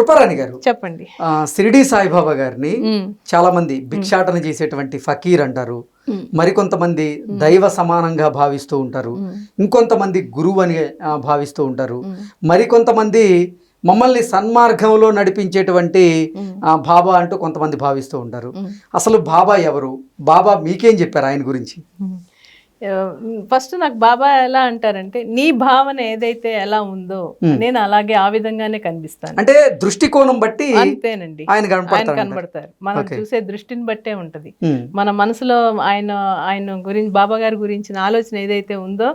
కృపారాణి గారు. చెప్పండి. ఆ, షిరిడి సాయిబాబా గారిని చాలా మంది భిక్షాటన చేసేటువంటి ఫకీర్ అంటారు. మరికొంతమంది దైవ సమానంగా భావిస్తూ ఉంటారు. ఇంకొంతమంది గురువు అని భావిస్తూ ఉంటారు. మరికొంతమంది మమ్మల్ని సన్మార్గంలో నడిపించేటువంటి బాబా అంటూ కొంతమంది భావిస్తూ ఉంటారు. అసలు బాబా ఎవరు? బాబా మీకేం చెప్పారు ఆయన గురించి? ఫస్ట్ నాకు బాబా ఎలా అంటారంటే నీ భావన ఏదైతే ఎలా ఉందో. నేను అలాగే ఆ విధంగానే కనిపిస్తాను. అంటే దృష్టికోణం బట్టి అంతేనండి. ఆయన కనబడతారు మనం. చూసే దృష్టిని బట్టే ఉంటది. మన మనసులో ఆయన ఆయన గురించి బాబా గారి గురించిన ఆలోచన ఏదైతే ఉందో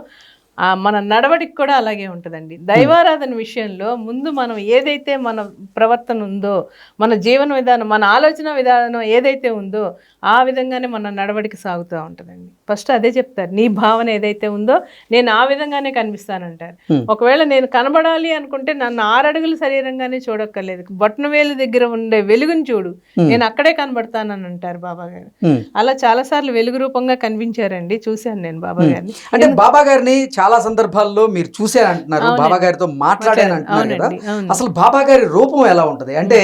మన నడవడికి కూడా అలాగే ఉంటుందండి. దైవారాధన విషయంలో ముందు మనం ఏదైతే మన ప్రవర్తన ఉందో మన జీవన విధానం మన ఆలోచన విధానం ఏదైతే ఉందో ఆ విధంగానే మన నడవడికి సాగుతూ ఉంటుందండి. ఫస్ట్ అదే చెప్తారు నీ భావన ఏదైతే ఉందో నేను ఆ విధంగానే కనిపిస్తానంటారు. ఒకవేళ నేను కనబడాలి అనుకుంటే నన్ను ఆరడుగుల శరీరంగానే చూడక్కర్లేదు. బొట్టన వేలు దగ్గర ఉండే వెలుగుని చూడు. నేను అక్కడే కనబడతానని అంటారు బాబా గారు. అలా చాలా సార్లు వెలుగు రూపంగా కనిపించారండి. చూశాను నేను బాబా గారిని అంటే బాబా గారిని చాలా సందర్భాల్లో మీరు చూసే అంటున్నారు బాబా గారితో మాట్లాడాను. అంటున్నారు కదా. అసలు బాబా గారి రూపం ఎలా ఉంటది? అంటే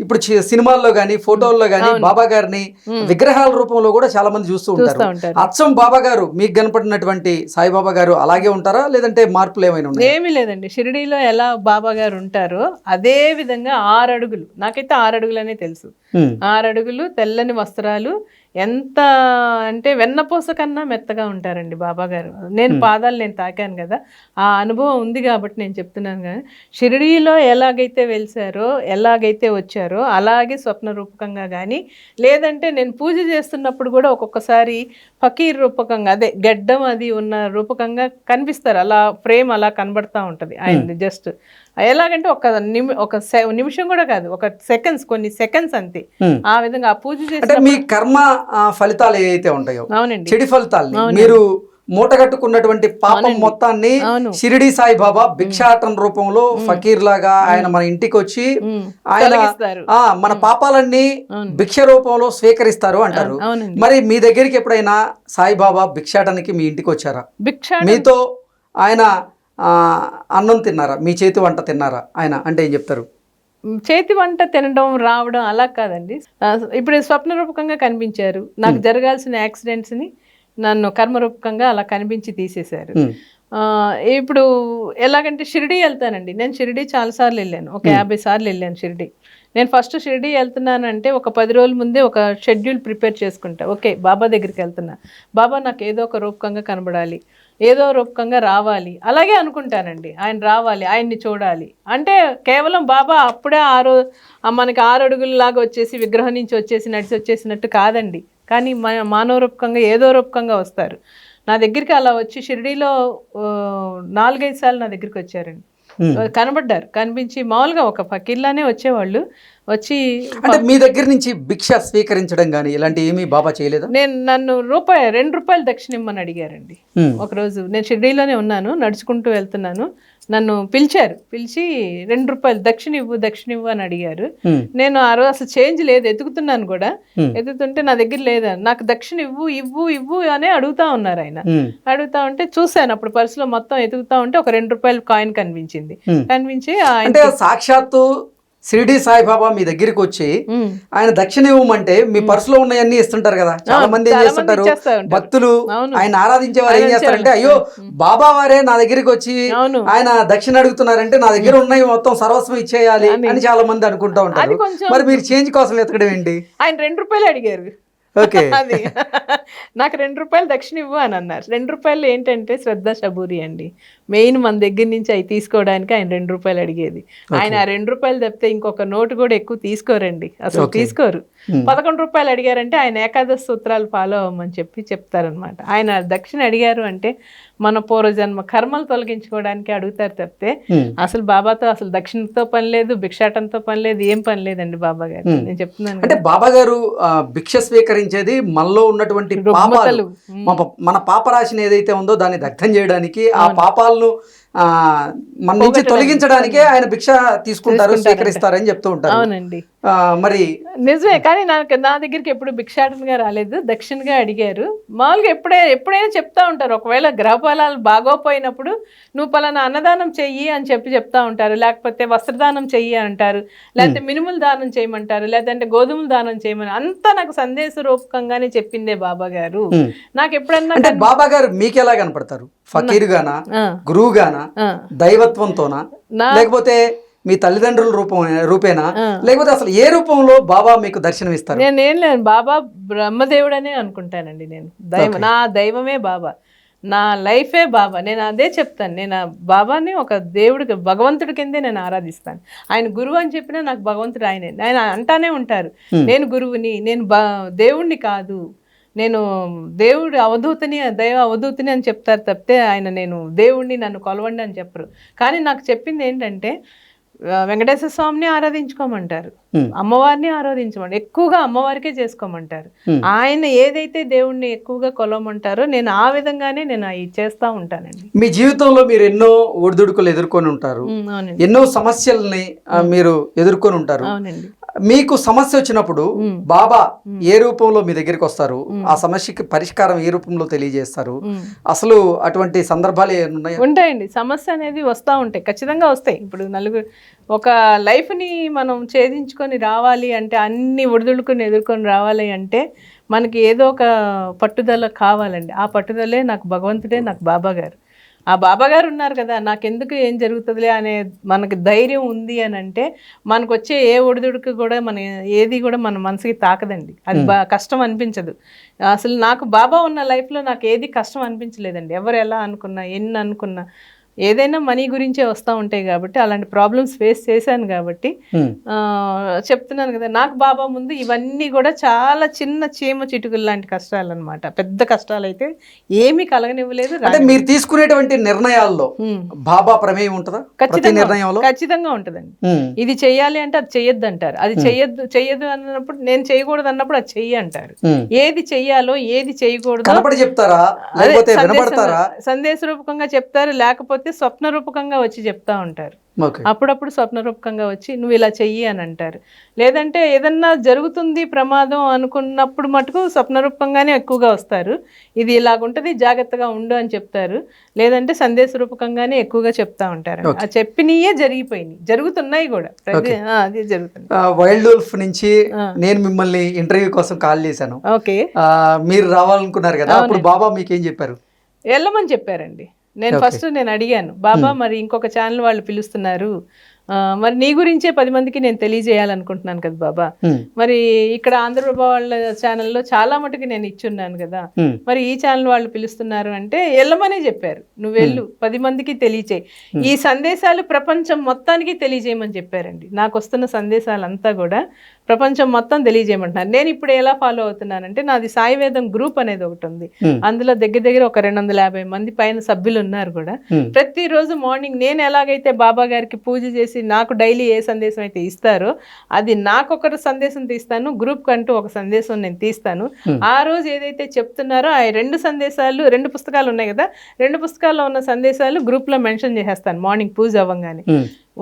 ఇప్పుడు సినిమాల్లో గానీ ఫోటోల్లో గానీ బాబా గారిని విగ్రహాల రూపంలో కూడా చాలా మంది చూస్తూ ఉంటారు. ఉంటారు. అచ్చం బాబా గారు మీకు కనపడినటువంటి సాయిబాబా గారు అలాగే ఉంటారా? లేదంటే మార్పులు ఏమైనా ఉన్నాయి? ఏమీ లేదండి. షిరిడీలో ఎలా బాబా గారు ఉంటారో అదే విధంగా ఆరు అడుగులు నాకైతే ఆరు అడుగులనే తెలుసు. ఆరు అడుగులు తెల్లని వస్త్రాలు ఎంత అంటే వెన్నపూస కన్నా మెత్తగా ఉంటారండి బాబా గారు నేను పాదాలు నేను తాకాను కదా ఆ అనుభవం ఉంది కాబట్టి నేను చెప్తున్నాను కానీ షిరిడీలో ఎలాగైతే వెలిసారో ఎలాగైతే వచ్చారో అలాగే స్వప్న రూపకంగా కానీ లేదంటే నేను పూజ చేస్తున్నప్పుడు కూడా ఒక్కొక్కసారి ఫకీర్ రూపకంగా అదే గడ్డం అది ఉన్న రూపకంగా కనిపిస్తారు. అలా ఫ్రేమ్ అలా కనబడతా ఉంటుంది. ఆయన జస్ట్ ఎలాగంటే ఒక నిమి ఒక నిమిషం కూడా కాదు ఒక సెకండ్స్ కొన్ని సెకండ్స్ అంతే. ఆ విధంగా ఆ పూజ చేసి అంటే మీ కర్మ ఫలితాలు ఏవైతే ఉంటాయో అవునండి. చెడి ఫలితాల్ని మీరు మూటగట్టుకున్నటువంటి పాపం మొత్తాన్ని షిరిడి సాయిబాబా భిక్షాటన రూపంలో ఫకీర్ లాగా ఆయన మన ఇంటికి వచ్చి. ఆయన మన పాపాలన్నీ. భిక్ష రూపంలో స్వీకరిస్తారు అంటారు. మరి మీ దగ్గరికి ఎప్పుడైనా సాయిబాబా భిక్షాటనకి మీ ఇంటికి వచ్చారా భిక్ష మీతో ఆయన అన్నం తిన్నారా? మీ చేతి వంట తిన్నారా? ఆయన అంటే ఏం చెప్తారు? చేతి వంట తినడం రావడం అలా కాదండి. ఇప్పుడు స్వప్న రూపకంగా కనిపించారు. నాకు జరగాల్సిన యాక్సిడెంట్స్ని నన్ను కర్మరూపకంగా అలా కనిపించి తీసేశారు. ఇప్పుడు ఎలాగంటే షిరిడి వెళ్తానండి. నేను షిరిడి చాలాసార్లు వెళ్ళాను. ఒక యాభై సార్లు వెళ్ళాను షిరిడి. నేను ఫస్ట్ షిరిడి వెళ్తున్నానంటే ఒక పది రోజుల ముందే ఒక షెడ్యూల్ ప్రిపేర్ చేసుకుంటా. ఓకే బాబా దగ్గరికి వెళ్తున్నా. బాబా నాకు ఏదో ఒక రూపకంగా కనబడాలి. ఏదో రూపకంగా రావాలి. అలాగే అనుకుంటానండి. ఆయన రావాలి ఆయన్ని చూడాలి. అంటే కేవలం బాబా అప్పుడే ఆరు మనకి ఆరు అడుగుల్లాగా వచ్చేసి విగ్రహం నుంచి వచ్చేసి నడిచి వచ్చేసినట్టు కాదండి. కానీ మన మానవ రూపకంగా ఏదో రూపకంగా వస్తారు. నా దగ్గరికి అలా వచ్చి షిరిడీలో నాలుగైదు సార్లు నా దగ్గరికి వచ్చారండి. కనబడ్డారు. కనిపించి మామూలుగా ఒక ఫకీర్లానే వచ్చేవాళ్ళు. వచ్చి అంటే మీ దగ్గర నుంచి భిక్ష స్వీకరించడం కానీ ఇలాంటి ఏమీ బాబా చేయలేదా? నేను నన్ను రూపాయి రెండు రూపాయలు దక్షిణ ఇమ్మని అడిగారండి ఒకరోజు నేను షిరిడీలోనే ఉన్నాను నడుచుకుంటూ వెళ్తున్నాను. నన్ను పిలిచారు. పిలిచి రెండు రూపాయలు దక్షిణ ఇవ్వు దక్షిణ ఇవ్వు అని అడిగారు. నేను ఆ రోజు అసలు చేంజ్ లేదు ఎతుకుతున్నాను కూడా. ఎతుకుతుంటే నా దగ్గర లేదా నాకు దక్షిణ ఇవ్వు ఇవ్వు ఇవ్వు అనే అడుగుతా ఉన్నారు ఆయన. అడుగుతా ఉంటే చూశాను అప్పుడు పర్సులో మొత్తం ఎతుకుతా ఉంటే ఒక రెండు రూపాయలు కాయిన్ కనిపించింది. కనిపించి సాక్షాత్తు షిరిడి సాయిబాబా మీ దగ్గరికి వచ్చి ఆయన దక్షిణ ఇవ్వమంటే మీ పర్సులో ఉన్నాయన్నీ ఇస్తుంటారు కదా. చాలా మంది ఏం చేస్తుంటారు. భక్తులు. ఆయన ఆరాధించే వారు ఏం చేస్తారంటే. అయ్యో బాబా వారే నా దగ్గరికి వచ్చి ఆయన దక్షిణ అడుగుతున్నారంటే నా దగ్గర ఉన్నాయి మొత్తం సర్వస్వం ఇచ్చేయాలి అని చాలా మంది అనుకుంటా ఉంటారు. మరి మీరు చేంజ్ కోసం ఎతకడం ఏంటి? ఆయన రెండు రూపాయలు అడిగారు. ఓకే. అది. నాకు రెండు రూపాయలు దక్షిణ ఇవ్వు అని అన్నారు. రెండు రూపాయలు ఏంటంటే శ్రద్ధ షబూరి అండి. మెయిన్ మన దగ్గర నుంచి అవి తీసుకోవడానికి ఆయన రెండు రూపాయలు అడిగేది. ఆయన ఆ రెండు రూపాయలు తప్పితే ఇంకొక నోటు కూడా ఎక్కువ తీసుకోరండి. అసలు తీసుకోరు. పదకొండు రూపాయలు అడిగారంటే ఆయన ఏకాదశి సూత్రాలు ఫాలో అవ్వమని చెప్పి చెప్తారనమాట ఆయన దక్షిణ అడిగారు అంటే మన పూర్వజన్మ కర్మలు తొలగించుకోవడానికి అడుగుతారు తప్పితే. అసలు బాబాతో అసలు దక్షిణతో పని లేదు భిక్షాటంతో పని లేదు ఏం పని లేదండి బాబా గారు. నేను చెప్తున్నాను అంటే బాబా గారు భిక్ష స్వీకరించేది మనలో ఉన్నటువంటి పాపాలు. మన- పాపరాశిని ఏదైతే ఉందో దాన్ని దగ్ధం చేయడానికి ఆ పాపాలను ఆ మన నుంచి తొలగించడానికే ఆయన భిక్ష తీసుకుంటారు స్వీకరిస్తారని చెప్తూ ఉంటారు. మరి నిజమే కానీ నాకు నా దగ్గరికి ఎప్పుడు భిక్షాటనగా రాలేదు. దక్షిణగా అడిగారు. మామూలుగా ఎప్పుడే ఎప్పుడైనా చెప్తా ఉంటారు. ఒకవేళ గ్రహఫలాలు బాగోపోయినప్పుడు నువ్వు పలానా అన్నదానం చెయ్యి అని చెప్పి చెప్తా ఉంటారు. లేకపోతే వస్త్రదానం చెయ్యి అంటారు. లేకపోతే మినుములు దానం చేయమంటారు. లేదంటే గోధుమలు దానం చేయమని. అంతా నాకు సందేశ రూపకంగానే చెప్పిందే బాబా గారు. నాకు ఎప్పుడన్నా అంటే బాబా గారు మీకు ఎలా కనపడతారు ఫకీరుగానా? ఆ, గురువుగానా? ఆ, దైవత్వంతోనా? లేకపోతే మీ తల్లిదండ్రుల రూపం రూపేనా. లేకపోతే అసలు ఏ రూపంలో బాబా మీకు దర్శనం ఇస్తారు నేనేం లేదు బాబా బ్రహ్మదేవుడనే అనుకుంటానండి నేను. దైవ నా దైవమే బాబా. నా లైఫే బాబా. నేను అదే చెప్తాను. నేను ఆ బాబాని ఒక దేవుడికి భగవంతుడి కిందే నేను ఆరాధిస్తాను. ఆయన గురువు అని చెప్పినా నాకు భగవంతుడు ఆయనే. ఆయన అంటానే ఉంటారు. నేను గురువుని నేను బా దేవుణ్ణి కాదు. నేను దేవుడు అవధూతని దైవ అవధూతని అని చెప్తారు తప్పితే ఆయన నేను దేవుణ్ణి నన్ను కొలవండి అని చెప్పరు. కానీ నాకు చెప్పింది ఏంటంటే వెంకటేశ్వర స్వామిని ఆరాధించుకోమంటారు. Hmm. అమ్మవారిని ఆరాధించమంటారు. ఎక్కువగా అమ్మవారికే చేసుకోమంటారు. Hmm. ఆయన ఏదైతే దేవుణ్ణి ఎక్కువగా కొలవమంటారో నేను ఆ విధంగానే నేను అవి చేస్తూ ఉంటానండి. మీ జీవితంలో మీరు ఎన్నో ఒడిదుడుకులు ఎదుర్కొని ఉంటారు. అవునండి. ఎన్నో సమస్యల్ని మీరు ఎదుర్కొని ఉంటారు. అవునండి. మీకు సమస్య వచ్చినప్పుడు బాబా ఏ రూపంలో మీ దగ్గరికి వస్తారు? ఆ సమస్యకి పరిష్కారం ఏ రూపంలో తెలియజేస్తారు. అసలు అటువంటి సందర్భాలు ఏమైనా ఉన్నాయా? ఉంటాయండి. సమస్య అనేది వస్తూ ఉంటాయి. ఖచ్చితంగా వస్తాయి. ఇప్పుడు నలుగురు ఒక లైఫ్ని మనం ఛేదించుకొని రావాలి అంటే అన్ని ఒడిదుడుకుని ఎదుర్కొని రావాలి అంటే మనకి ఏదో ఒక పట్టుదల కావాలండి. ఆ పట్టుదలే నాకు భగవంతుడే నాకు బాబా గారు. ఆ బాబా గారు ఉన్నారు కదా నాకెందుకు ఏం జరుగుతుందిలే అనే మనకి ధైర్యం ఉంది అని అంటే మనకు వచ్చే ఏ ఒడిదుడుకు కూడా మన ఏది కూడా మన మనసుకి తాకదండి. అది బా కష్టం అనిపించదు. అసలు నాకు బాబా ఉన్న లైఫ్లో నాకు ఏది కష్టం అనిపించలేదండి. ఎవరు ఎలా అనుకున్నా ఎన్ని అనుకున్నా ఏదైనా మనీ గురించే వస్తూ ఉంటాయి కాబట్టి అలాంటి ప్రాబ్లమ్స్ ఫేస్ చేశాను కాబట్టి చెప్తున్నాను కదా నాకు బాబా ముందు ఇవన్నీ కూడా చాలా చిన్న చీమ చిటుకులు లాంటి కష్టాలు అనమాట పెద్ద కష్టాలు అయితే ఏమీ కలగనివ్వలేదు అంటే మీరు తీసుకునేటువంటి నిర్ణయాల్లో. బాబా ప్రమేయం ఉంటుందా? ఖచ్చితంగా నిర్ణయంలో? ఖచ్చితంగా ఉంటుందండి. ఇది చెయ్యాలి అంటే అది చెయ్యొద్దు అంటారు అది చెయ్యొద్దు చెయ్యొద్దు అన్నప్పుడు నేను చేయకూడదు అన్నప్పుడు అది చెయ్యి అంటారు. ఏది చెయ్యాలో ఏది చేయకూడదో చెప్తారా? సందేశ రూపకంగా చెప్తారు లేకపోతే స్వప్న రూపకంగా వచ్చి చెప్తా ఉంటారు. అప్పుడప్పుడు స్వప్న రూపకంగా వచ్చి నువ్వు ఇలా చెయ్యి అని అంటారు. లేదంటే ఏదన్నా జరుగుతుంది ప్రమాదం అనుకున్నప్పుడు మటుకు స్వప్న రూపకంగానే ఎక్కువగా వస్తారు. ఇది ఇలాగుంటది జాగ్రత్తగా ఉండు అని చెప్తారు. లేదంటే సందేశ రూపకంగానే ఎక్కువగా చెప్తా ఉంటారు. ఆ చెప్పినయే జరిగిపోయినాయి. జరుగుతున్నాయి కూడా. అదే జరుగుతుంది వైల్డ్ వుల్ఫ్ నుంచి నేను మిమ్మల్ని ఇంటర్వ్యూ కోసం కాల్ చేశాను. ఓకే. మీరు రావాలనుకున్నారు కదా అప్పుడు బాబా మీకేం చెప్పారు? వెళ్ళమని చెప్పారండి. నేను ఫస్ట్ నేను అడిగాను బాబా మరి ఇంకొక ఛానల్ వాళ్ళు పిలుస్తున్నారు. మరి నీ గురించే పది మందికి నేను తెలియజేయాలనుకుంటున్నాను కదా బాబా. మరి ఇక్కడ ఆంధ్రప్రభ వాళ్ళ ఛానల్లో చాలా మటుకు నేను ఇచ్చున్నాను కదా. మరి ఈ ఛానల్ వాళ్ళు పిలుస్తున్నారు అంటే వెళ్ళమనే చెప్పారు నువ్వు వెళ్ళు పది మందికి తెలియచేయి. ఈ సందేశాలు ప్రపంచం మొత్తానికి తెలియజేయమని చెప్పారండి. నాకు వస్తున్న సందేశాలంతా కూడా ప్రపంచం మొత్తం తెలియజేయమంటున్నారు నేను ఇప్పుడు ఎలా ఫాలో అవుతున్నానంటే నాది సాయివేదం గ్రూప్ అనేది ఒకటి ఉంది Hmm. అందులో దగ్గర దగ్గర ఒక రెండు వందల యాభై మంది పైన సభ్యులు ఉన్నారు కూడా Hmm. ప్రతిరోజు మార్నింగ్ నేను ఎలాగైతే బాబా గారికి పూజ చేసి నాకు డైలీ ఏ సందేశం అయితే ఇస్తారో అది నాకు ఒక సందేశం తీస్తాను గ్రూప్ కంటూ ఒక సందేశం నేను తీస్తాను ఆ రోజు ఏదైతే చెప్తున్నారో ఆ రెండు సందేశాలు రెండు పుస్తకాలు ఉన్నాయి కదా రెండు పుస్తకాల్లో ఉన్న సందేశాలు గ్రూప్లో మెన్షన్ చేసేస్తాను మార్నింగ్ పూజ అవ్వగానే.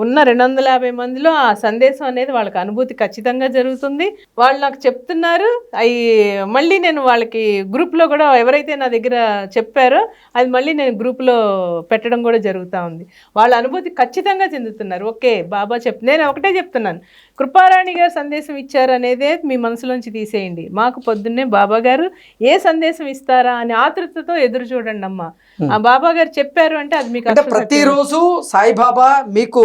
ఉన్న రెండు వందల యాభై మందిలో ఆ సందేశం అనేది వాళ్ళకి అనుభూతి ఖచ్చితంగా జరుగుతుంది. వాళ్ళు నాకు చెప్తున్నారు అవి మళ్ళీ నేను వాళ్ళకి గ్రూప్లో కూడా ఎవరైతే నా దగ్గర చెప్పారో అది మళ్ళీ నేను గ్రూప్లో పెట్టడం కూడా జరుగుతూ ఉంది. వాళ్ళ అనుభూతి ఖచ్చితంగా చెందుతున్నారు. ఓకే బాబా చెప్ నేను ఒకటే చెప్తున్నాను. కృపారాణి గారు సందేశం ఇచ్చారు అనేదే మీ మనసులోంచి తీసేయండి. మాకు పొద్దున్నే బాబా గారు ఏ సందేశం ఇస్తారా అని ఆతృతతో ఎదురు చూడండి అమ్మా ఆ బాబా గారు చెప్పారు అంటే అది మీకు. ప్రతిరోజు సాయిబాబా మీకు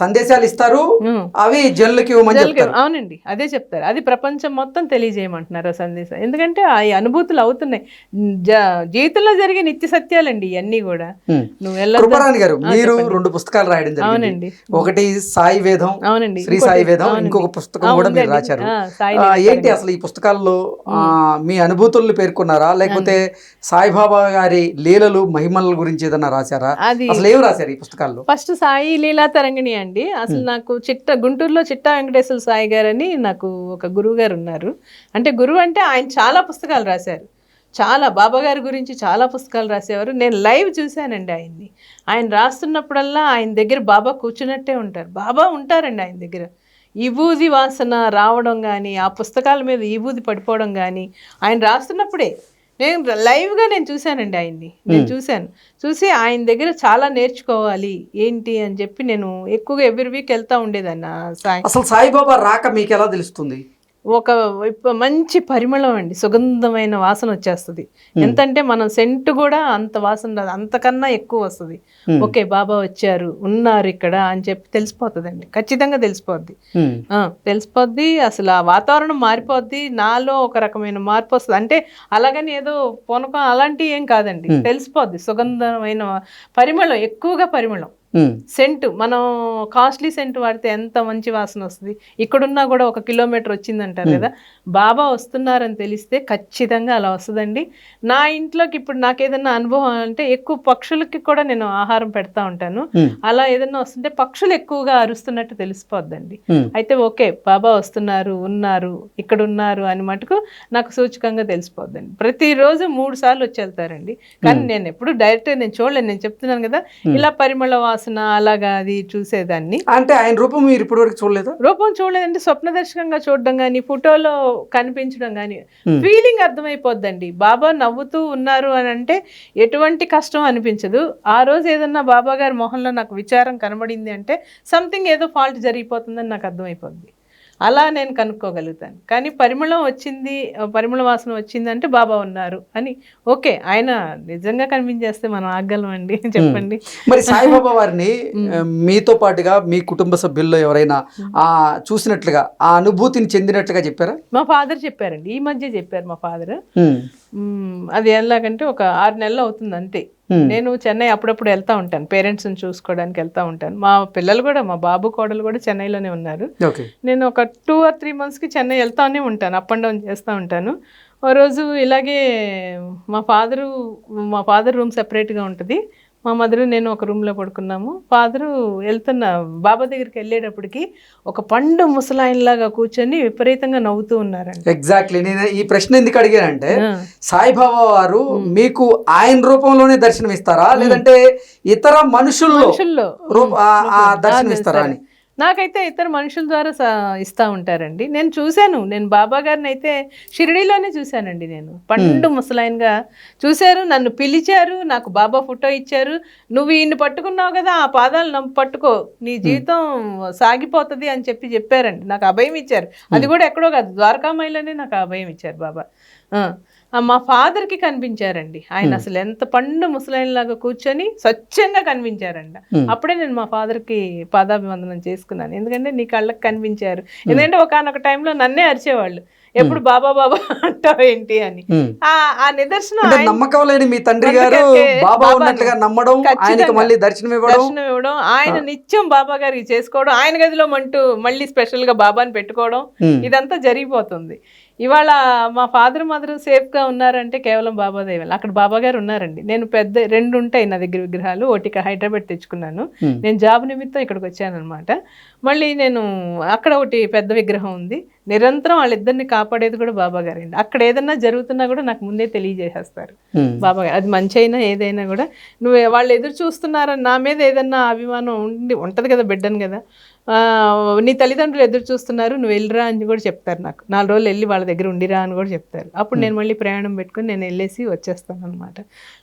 సందేశాలు ఇస్తారు. అవి చెప్తారు. అవునండి అదే చెప్తారు. అది ప్రపంచం మొత్తం తెలియజేయమంటున్నారు ఆ సందేశం. ఎందుకంటే ఆ అనుభూతులు అవుతున్నాయి. జీవితంలో జరిగే నిత్య సత్యాలండి ఇవన్నీ కూడా. నువ్వు గారు మీరు రెండు పుస్తకాలు రాయడం అవునండి. ఒకటి సాయి వేదం అవునండి. శ్రీ సాయి వేదం ఇంకొక పుస్తకం కూడా మీరు. రాశారు. ఏంటి అసలు ఈ పుస్తకాల్లో మీ అనుభూతులను పేర్కొన్నారా? లేకపోతే సాయిబాబా గారి లీలలు మహిమల గురించి ఏదన్నా రాశారా? అసలు ఏం రాశారు ఈ పుస్తకాల్లో? ఫస్ట్ సాయి లీలా తరంగిణి అండి. అసలు నాకు చిట్ట గుంటూరులో చిట్టా వెంకటేశ్వర సాయి గారు అని నాకు ఒక గురువు గారు ఉన్నారు. అంటే గురువు అంటే ఆయన చాలా పుస్తకాలు రాశారు. చాలా బాబా గారి గురించి చాలా పుస్తకాలు రాసేవారు. నేను లైవ్ చూశానండి ఆయన్ని. ఆయన రాస్తున్నప్పుడల్లా ఆయన దగ్గర బాబా కూర్చున్నట్టే ఉంటారు. బాబా ఉంటారండి ఆయన దగ్గర. విభూది వాసన రావడం కానీ ఆ పుస్తకాల మీద విభూది పడిపోవడం కానీ ఆయన రాస్తున్నప్పుడే నేను లైవ్గా నేను చూశానండి ఆయన్ని. నేను చూశాను. చూసి ఆయన దగ్గర చాలా నేర్చుకోవాలి. ఏంటి అని చెప్పి నేను ఎక్కువగా ఎవ్రీ వీక్ వెళ్తా ఉండేదాన్ని సాయి అసలు సాయిబాబా రాక మీకు ఎలా తెలుస్తుంది? ఒక మంచి పరిమళం అండి సుగంధమైన వాసన వచ్చేస్తుంది. ఎంతంటే మనం సెంట్ కూడా అంత వాసన రాదు అంతకన్నా ఎక్కువ వస్తుంది. ఓకే బాబా వచ్చారు ఉన్నారు ఇక్కడ అని చెప్పి తెలిసిపోతుందండి ఖచ్చితంగా తెలిసిపోద్ది. తెలిసిపోద్ది అసలు ఆ వాతావరణం మారిపోద్ది నాలో ఒక రకమైన మార్పు వస్తుంది. అంటే అలాగని ఏదో పొనకం అలాంటివి ఏం కాదండి తెలిసిపోద్ది సుగంధమైన పరిమళం ఎక్కువగా పరిమళం. సెంటు మనం కాస్ట్లీ సెంట్ వాడితే ఎంత మంచి వాసన వస్తుంది? ఇక్కడున్నా కూడా ఒక కిలోమీటర్ వచ్చిందంటారు కదా? బాబా వస్తున్నారని తెలిస్తే ఖచ్చితంగా అలా వస్తుందండి. నా ఇంట్లోకి ఇప్పుడు నాకు ఏదైనా అనుభవం అంటే ఎక్కువ పక్షులకి కూడా నేను ఆహారం పెడతా ఉంటాను. ఉమ్, అలా ఏదైనా వస్తుంటే పక్షులు ఎక్కువగా అరుస్తున్నట్టు తెలిసిపోద్దండి. అయితే ఓకే బాబా వస్తున్నారు ఉన్నారు ఇక్కడ ఉన్నారు అని మటుకు నాకు సూచకంగా తెలిసిపోద్దండి. ప్రతిరోజు మూడు సార్లు వచ్చి వెళ్తారండి కానీ నేను ఎప్పుడు డైరెక్ట్ నేను చూడలేను నేను చెప్తున్నాను కదా ఇలా పరిమళ వాసన అలాగా అది చూసేదాన్ని. అంటే ఆయన రూపం మీరు ఇప్పటివరకు చూడలేదా? రూపం చూడలేదంటే స్వప్నదర్శకంగా చూడడం కానీ ఫోటోలో కనిపించడం కానీ Hmm. ఫీలింగ్ అర్థమైపోద్దండి. బాబా నవ్వుతూ ఉన్నారు అని అంటే ఎటువంటి కష్టం అనిపించదు. ఆ రోజు ఏదన్నా బాబా గారి మొహంలో నాకు విచారం కనబడింది అంటే సంథింగ్ ఏదో ఫాల్ట్ జరిగిపోతుందని నాకు అర్థమైపోద్ది. అలా నేను కనుక్కోగలుగుతాను. కానీ పరిమళం వచ్చింది పరిమళ వాసన వచ్చింది అంటే బాబా ఉన్నారు అని. ఓకే ఆయన నిజంగా కనిపించేస్తే మనం ఆగలం అండి. చెప్పండి. మరి సాయిబాబా వారిని మీతో పాటుగా మీ కుటుంబ సభ్యుల్లో ఎవరైనా ఆ చూసినట్లుగా ఆ అనుభూతిని చెందినట్లుగా చెప్పారా? మా ఫాదర్ చెప్పారండి. ఈ మధ్య చెప్పారు మా ఫాదర్. అది ఎలాగంటే ఒక ఆరు నెలలు అవుతుంది అంతే. నేను చెన్నై అప్పుడప్పుడు వెళ్తా ఉంటాను. పేరెంట్స్ని చూసుకోవడానికి వెళ్తా ఉంటాను. మా పిల్లలు కూడా మా బాబు కోడలు కూడా చెన్నైలోనే ఉన్నారు. నేను ఒక టూ ఆర్ త్రీ మంత్స్కి చెన్నై వెళ్తానే ఉంటాను. అప్ అండ్ డౌన్ చేస్తూ ఉంటాను. ఓ రోజు ఇలాగే మా ఫాదరు మా ఫాదర్ రూమ్ సెపరేట్గా ఉంటుంది. మా మదరు నేను ఒక రూమ్లో పడుకున్నాము. ఫాదరు వెళ్తున్న బాబా దగ్గరికి వెళ్ళేటప్పటికి ఒక పండు ముసలాయనలాగా కూర్చొని విపరీతంగా నవ్వుతూ ఉన్నారండి ఎగ్జాక్ట్లీ నేను ఈ ప్రశ్న ఎందుకు అడిగానంటే. సాయిబాబా వారు మీకు ఆయన రూపంలోనే దర్శనం ఇస్తారా లేదంటే ఇతర మనుషుల్లో దర్శనం ఇస్తారా అని. నాకైతే ఇతర మనుషుల ద్వారా ఇస్తా ఉంటారండి. నేను చూశాను. నేను బాబా గారిని అయితే షిరిడీలోనే చూశానండి నేను. పండు ముసలాయన్గా చూశారు. నన్ను పిలిచారు. నాకు బాబా ఫోటో ఇచ్చారు. నువ్వు ఈయన్ని పట్టుకున్నావు కదా ఆ పాదాలు నమ్ము పట్టుకో. నీ జీవితం సాగిపోతుంది అని చెప్పి చెప్పారండి. నాకు అభయం ఇచ్చారు. అది కూడా ఎక్కడో కాదు ద్వారకామాయిలోనే నాకు అభయం ఇచ్చారు బాబా. మా ఫాదర్కి కనిపించారండి. ఆయన అసలు ఎంత పండు ముసలాయనలాగా కూర్చొని స్వచ్ఛంగా కనిపించారంట. Hmm. అప్పుడే నేను మా ఫాదర్కి పాదాభివందనం చేసుకున్నాను. ఎందుకంటే నీ కళ్ళకి కనిపించారు. ఎందుకంటే ఒకనొక టైంలో నన్నే అరిచేవాళ్ళు. ఎప్పుడు బాబా బాబా అంటావు ఏంటి అని. ఆ ఆ నిదర్శనం నమ్మకం లేని మీ తండ్రి గారు బాబా ఉన్నట్లుగా నమ్మడం ఆయనకి ఖచ్చితంగా. మళ్ళీ దర్శనం ఇవ్వడం. దర్శనం ఇవ్వడం ఆయన నిత్యం బాబా గారికి చేసుకోవడం ఆయన గదిలో మంటూ మళ్ళీ స్పెషల్గా బాబాని పెట్టుకోవడం. ఇదంతా జరిగిపోతుంది. ఇవాళ మా ఫాదర్ మదర్ సేఫ్గా ఉన్నారంటే కేవలం బాబా దైవం అక్కడ బాబా గారు ఉన్నారండి. నేను పెద్ద రెండు ఉంటాయి నా దగ్గర విగ్రహాలు. ఒకటి హైదరాబాద్ తెచ్చుకున్నాను. నేను జాబ్ నిమిత్తం ఇక్కడికి వచ్చాను అనమాట మళ్ళీ నేను అక్కడ ఒకటి పెద్ద విగ్రహం ఉంది. నిరంతరం వాళ్ళిద్దరిని కాపాడేది కూడా బాబా గారండి అక్కడ ఏదన్నా జరుగుతున్నా కూడా నాకు ముందే తెలియజేసేస్తారు. బాబా గారు. అది మంచి అయినా ఏదైనా కూడా. నువ్వు వాళ్ళు ఎదురు చూస్తున్నారని నా మీద ఏదన్నా అభిమానం ఉండి ఉంటుంది కదా బిడ్డను కదా. ఆ, నీ తల్లిదండ్రులు ఎదురు చూస్తున్నారు నువ్వు వెళ్ళిరా అని కూడా చెప్తారు నాకు. నాలుగు రోజులు వెళ్ళి వాళ్ళ దగ్గర ఉండిరా అని కూడా చెప్తారు. అప్పుడు నేను మళ్ళీ ప్రయాణం పెట్టుకొని నేను వెళ్ళేసి వచ్చేస్తాను అనమాట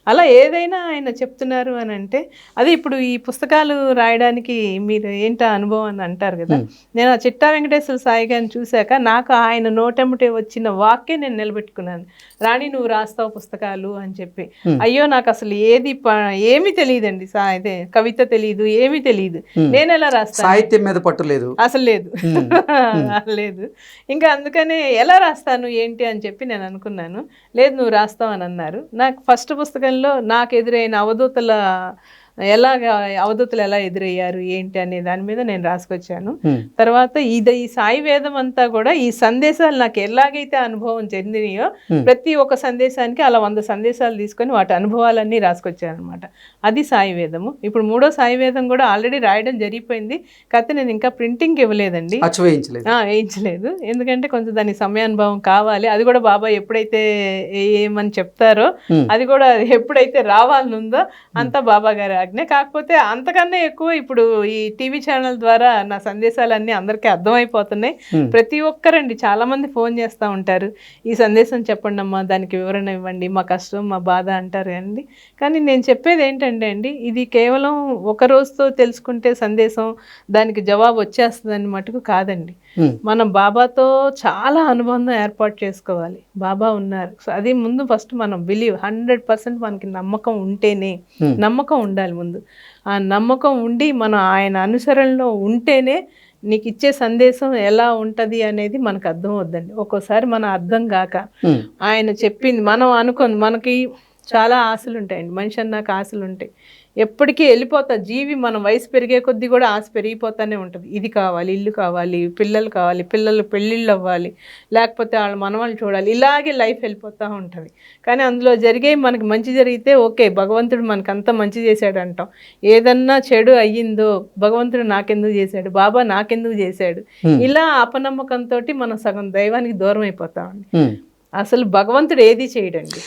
అలా ఏదైనా ఆయన చెప్తున్నారు అని అంటే అదే ఇప్పుడు ఈ పుస్తకాలు రాయడానికి మీరు ఏంటా అనుభవం అని అంటారు కదా. నేను ఆ చిట్టా వెంకటేశ్వర సాయి గారిని చూశాక నాకు ఆయన నోటెమ్మటే వచ్చిన వాక్కే నేను నిలబెట్టుకున్నాను. రాణి నువ్వు రాస్తావు పుస్తకాలు అని చెప్పి. అయ్యో నాకు అసలు ఏది ఏమీ తెలియదండి. సా ఇదే కవిత తెలియదు ఏమీ తెలియదు నేను ఎలా రాస్తాను? సాహిత్యం మీద పట్టు లేదు. అసలు లేదు. లేదు. ఇంకా అందుకనే ఎలా రాస్తాను ఏంటి అని చెప్పి నేను అనుకున్నాను. లేదు నువ్వు రాస్తావు అని అన్నారు. నాకు ఫస్ట్ పుస్తకంలో నాకు ఎదురైన అవధూతల ఎలాగ అవధూతలు ఎలా ఎదురయ్యారు ఏంటి అనే దాని మీద నేను రాసుకొచ్చాను. తర్వాత ఇది ఈ సాయి వేదం అంతా కూడా ఈ సందేశాలు నాకు ఎలాగైతే అనుభవం చెందినాయో. ప్రతి ఒక్క సందేశానికి అలా వంద సందేశాలు తీసుకొని వాటి అనుభవాలన్నీ రాసుకొచ్చాను అనమాట అది సాయి వేదము. ఇప్పుడు మూడో సాయి వేదం కూడా ఆల్రెడీ రాయడం జరిగిపోయింది. కాకపోతే నేను ఇంకా ప్రింటింగ్ ఇవ్వలేదండి. వేయించలేదు. ఎందుకంటే కొంచెం దానికి సమయానుభవం కావాలి. అది కూడా బాబా ఎప్పుడైతే ఏమని చెప్తారో. అది కూడా ఎప్పుడైతే రావాలనుందో అంతా బాబా గారి ఆజ్ఞ కాకపోతే అంతకన్నా ఎక్కువ ఇప్పుడు ఈ టీవీ ఛానల్ ద్వారా నా సందేశాలన్నీ అందరికీ అర్థమైపోతున్నాయి. ప్రతి ఒక్కరండి చాలా మంది ఫోన్ చేస్తూ ఉంటారు. ఈ సందేశం చెప్పండి అమ్మా దానికి వివరణ ఇవ్వండి మా కష్టం మా బాధ అంటారు అండి. కానీ నేను చెప్పేది ఏంటంటే అండి ఇది కేవలం ఒక రోజుతో తెలుసుకుంటే సందేశం దానికి జవాబు వచ్చేస్తుందని మటుకు కాదండి. మనం బాబాతో చాలా అనుబంధం ఏర్పాటు చేసుకోవాలి. బాబా ఉన్నారు. అది ముందు ఫస్ట్ మనం బిలీవ్ హండ్రెడ్ పర్సెంట్ మనకి నమ్మకం ఉంటేనే. నమ్మకం ఉండాలి. ముందు. ఆ నమ్మకం ఉండి మనం ఆయన అనుసరణలో ఉంటేనే నీకు ఇచ్చే సందేశం ఎలా ఉంటుంది అనేది మనకు అర్థం అవుద్దండి. ఒక్కోసారి మన అర్థం కాక ఆయన చెప్పింది మనం అనుకోని మనకి చాలా ఆశలు ఉంటాయండి మనిషి అన్నాక ఆశలు ఉంటాయి ఎప్పటికీ వెళ్ళిపోతా. జీవి మనం వయసు పెరిగే కొద్దీ కూడా ఆశ పెరిగిపోతానే ఉంటుంది. ఇది కావాలి ఇల్లు కావాలి పిల్లలు కావాలి పిల్లలు పెళ్ళిళ్ళు అవ్వాలి లేకపోతే వాళ్ళ మనవాళ్ళు చూడాలి ఇలాగే లైఫ్ వెళ్ళిపోతూ ఉంటుంది. కానీ అందులో జరిగే మనకి మంచి జరిగితే ఓకే భగవంతుడు మనకు అంత మంచి చేశాడు అంటాం ఏదన్నా చెడు అయ్యిందో భగవంతుడు నాకెందుకు చేశాడు? బాబా నాకెందుకు చేశాడు. ఇలా అపనమ్మకంతో మనం సగం దైవానికి దూరం అయిపోతామండి. అసలు భగవంతుడు ఏది చేయడండి?